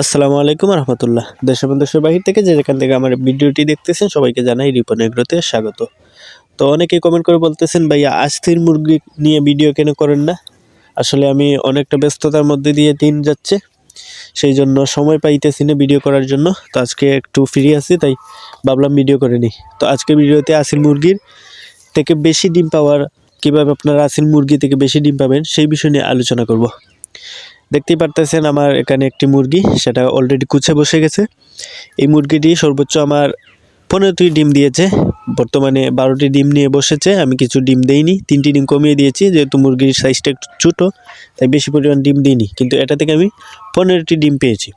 আসসালামু আলাইকুম রহমতুল্লাহ। দেশ এবং দেশের বাহির থেকে যে যেখান থেকে আমার ভিডিওটি দেখতেছেন, সবাইকে জানাই রিপন এগ্রোতে স্বাগত। তো অনেকেই কমেন্ট করে বলতেছেন, ভাইয়া, আস্থির মুরগি নিয়ে ভিডিও কেন করেন না? আসলে আমি অনেকটা ব্যস্ততার মধ্যে দিয়ে দিন যাচ্ছে, সেই জন্য সময় পাইতেছি না ভিডিও করার জন্য। তো আজকে একটু ফ্রি আছি, তাই ভাবলাম ভিডিও করে নিই। তো আজকে ভিডিওতে আসিল মুরগির থেকে বেশি ডিম পাওয়ার, কীভাবে আপনারা আসিল মুরগি থেকে বেশি ডিম পাবেন, সেই বিষয় নিয়ে আলোচনা করব। দেখতেই পারতেছেন আমার এখানে একটি মুরগি, সেটা অলরেডি কুচে বসে গেছে। এই মুরগিটি সর্বোচ্চ আমার পনেরোটি ডিম দিয়েছে। বর্তমানে বারোটি ডিম নিয়ে বসেছে, আমি কিছু ডিম দেইনি। তিনটি ডিম কমিয়ে দিয়েছি, যেহেতু মুরগির সাইজটা একটু ছোটো, তাই বেশি পরিমাণ ডিম দিইনি। কিন্তু এটা থেকে আমি পনেরোটি ডিম পেয়েছি।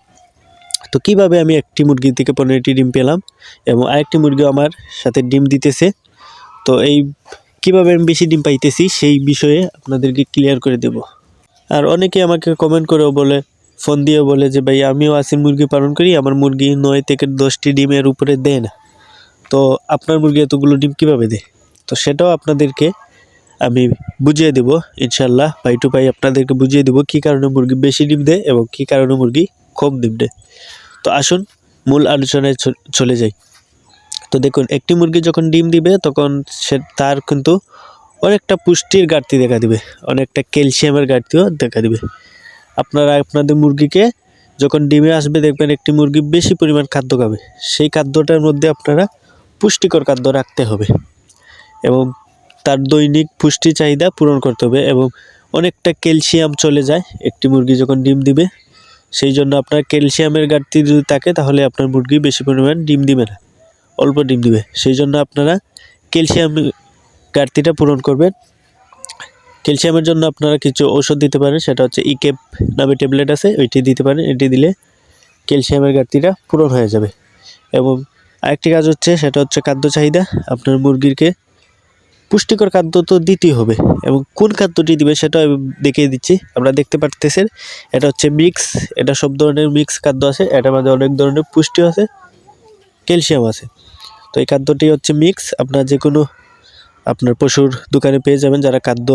তো কীভাবে আমি একটি মুরগি থেকে পনেরোটি ডিম পেলাম এবং আরেকটি মুরগি আমার সাথে ডিম দিতেছে? তো এই কীভাবে আমি বেশি ডিম পাইতেছি, সেই বিষয়ে আপনাদেরকে ক্লিয়ার করে দেব। আর অনেকে আমাকে কমেন্ট করেও বলে ফোন দিয়েও বলে যে, ভাই, আমিও আসি মুরগি পালন করি, আমার মুরগি নয় থেকে দশটি ডিমের উপরে দেয় না। তো আপনার মুরগি এতগুলো ডিম কীভাবে দেয়? তো সেটাও আপনাদেরকে আমি বুঝিয়ে দেব ইনশাল্লাহ পাই টু পাই আপনাদেরকে বুঝিয়ে দেবো কী কারণে মুরগি বেশি ডিম দেয় এবং কী কারণে মুরগি কম ডিম দেয়। তো আসুন, মূল আলোচনায় চলে যাই। তো দেখুন, একটি মুরগি যখন ডিম দিবে, তখন সে, তার কিন্তু অনেকটা পুষ্টির ঘাটতি দেখা দিবে, অনেকটা ক্যালসিয়ামের ঘাটতিও দেখা দিবে। আপনারা আপনাদের মুরগিকে যখন ডিমে আসবে দেখবেন একটি মুরগি বেশি পরিমাণ খাদ্য খাবে, সেই খাদ্যটার মধ্যে আপনারা পুষ্টিকর খাদ্য রাখতে হবে এবং তার দৈনিক পুষ্টি চাহিদা পূরণ করতে হবে এবং অনেকটা ক্যালসিয়াম চলে যায় একটি মুরগি যখন ডিম দিবে, সেই জন্য আপনার ক্যালসিয়ামের ঘাটতি যদি থাকে তাহলে আপনার মুরগি বেশি পরিমাণ ডিম দিবে না, অল্প ডিম দিবে। সেই জন্য আপনারা ক্যালসিয়াম ঘাটতিটা পূরণ করবেন ক্যালসিয়ামের জন্য আপনারা কিছু ঔষধ দিতে পারেন, সেটা হচ্ছে ইকেপ নামে ট্যাবলেট আছে, ওইটি দিতে পারেন, এটি দিলে ক্যালসিয়ামের ঘাটতিটা পূরণ হয়ে যাবে। এবং আরেকটি কাজ হচ্ছে, সেটা হচ্ছে খাদ্য চাহিদা। আপনার মুরগিরকে পুষ্টিকর খাদ্য তো দিতেই হবে। এবং কোন খাদ্যটি দিবে সেটাও আমি দেখিয়ে দিচ্ছি, আপনারা দেখতে পারতেছেন। এটা হচ্ছে মিক্স, এটা সব ধরনের মিক্স খাদ্য আছে, এটার মধ্যে অনেক ধরনের পুষ্টি আছে ক্যালসিয়াম আছে। তো এই খাদ্যটি হচ্ছে মিক্স, আপনার যে কোনো আপনার পশুর দোকানে পেয়ে যাবেন, যারা খাদ্য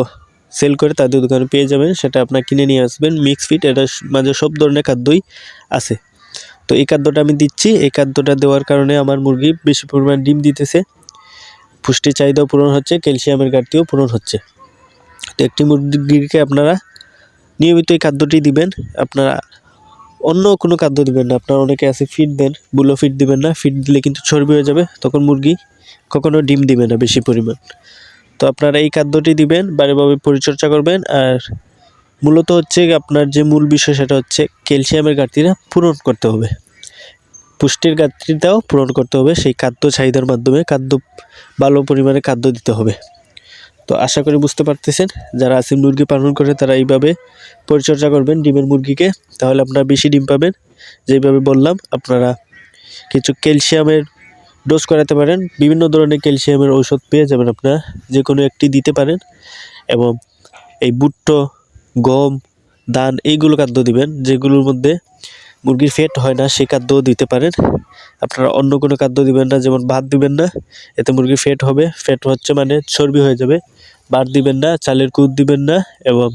সেল করে তাদের দোকানে পেয়ে যাবেন, সেটা আপনার কিনে নিয়ে আসবেন। মিক্স ফিট এটা মাঝে সব ধরনের খাদ্যই আছে। তো এই খাদ্যটা আমি দিচ্ছি। এই খাদ্যটা দেওয়ার কারণে আমার মুরগি বেশি পরিমাণ ডিম দিতেছে। পুষ্টি চাহিদাও পূরণ হচ্ছে, ক্যালসিয়ামের ঘাটতিও পূরণ হচ্ছে। তো একটি মুরগিকে আপনারা নিয়মিত এই খাদ্যটি দিবেন। আপনারা অন্য কোনো খাদ্য দিবেন না। আপনারা অনেকে আছে ফিড দেন বুলো ফিড দিবেন না। ফিড দিলে কিন্তু চর্বি হয়ে যাবে, তখন মুরগি কখনো ডিম দিবে না বেশি পরিমাণ। তো আপনারা এই খাদ্যটি দিবেন, বারেভাবে পরিচর্যা করবেন, আর মূলত হচ্ছে আপনার যে মূল বিষয় সেটা হচ্ছে ক্যালসিয়ামের ঘাটতিটা পূরণ করতে হবে। পুষ্টির ঘাটতিটাও পূরণ করতে হবে, সেই খাদ্য চাহিদার মাধ্যমে খাদ্য ভালো পরিমাণে খাদ্য দিতে হবে। তো আশা করি বুঝতে পারতেছেন, যারা আসিল মুরগি পালন করে তারা এইভাবে পরিচর্যা করবেন ডিমের মুরগিকে, তাহলে আপনারা বেশি ডিম পাবেন। যেইভাবে বললাম, আপনারা কিছু ক্যালসিয়ামের ডোজ করাতে পারেন, বিভিন্ন ধরনের ক্যালসিয়ামের ঔষধ পেয়ে যাবেন আপনারা যে কোনো একটি দিতে পারেন। এবং এই বুট্টো, গম, ধান, এইগুলো খাদ্য দিবেন, যেগুলোর মধ্যে মুরগির ফ্যাট হয় না সেই খাদ্যও দিতে পারেন। আপনারা অন্য কোনো খাদ্য দিবেন না, যেমন ভাত দিবেন না, এতে মুরগির ফ্যাট হবে। ফ্যাট হচ্ছে মানে চর্বি হয়ে যাবে। ভাত দিবেন না, চালের কুদ দিবেন না এবং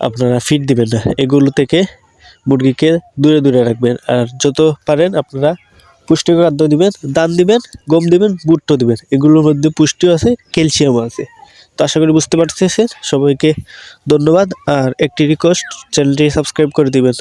আপনারা ফিড দিবেন না। এগুলো থেকে মুরগিকে দূরে দূরে রাখবেন। আর যত পারেন আপনারা পুষ্টিকর খাদ্য দিবেন, দান দিবেন, গম দিবেন ভুট্টো দিবেন। এগুলোর মধ্যে পুষ্টিও আছে, ক্যালসিয়ামও আছে। তো আশা করি বুঝতে পারতেছেন। সবাইকে ধন্যবাদ। আর একটি রিকোয়েস্ট চ্যানেলটি সাবস্ক্রাইব করে দিবেন।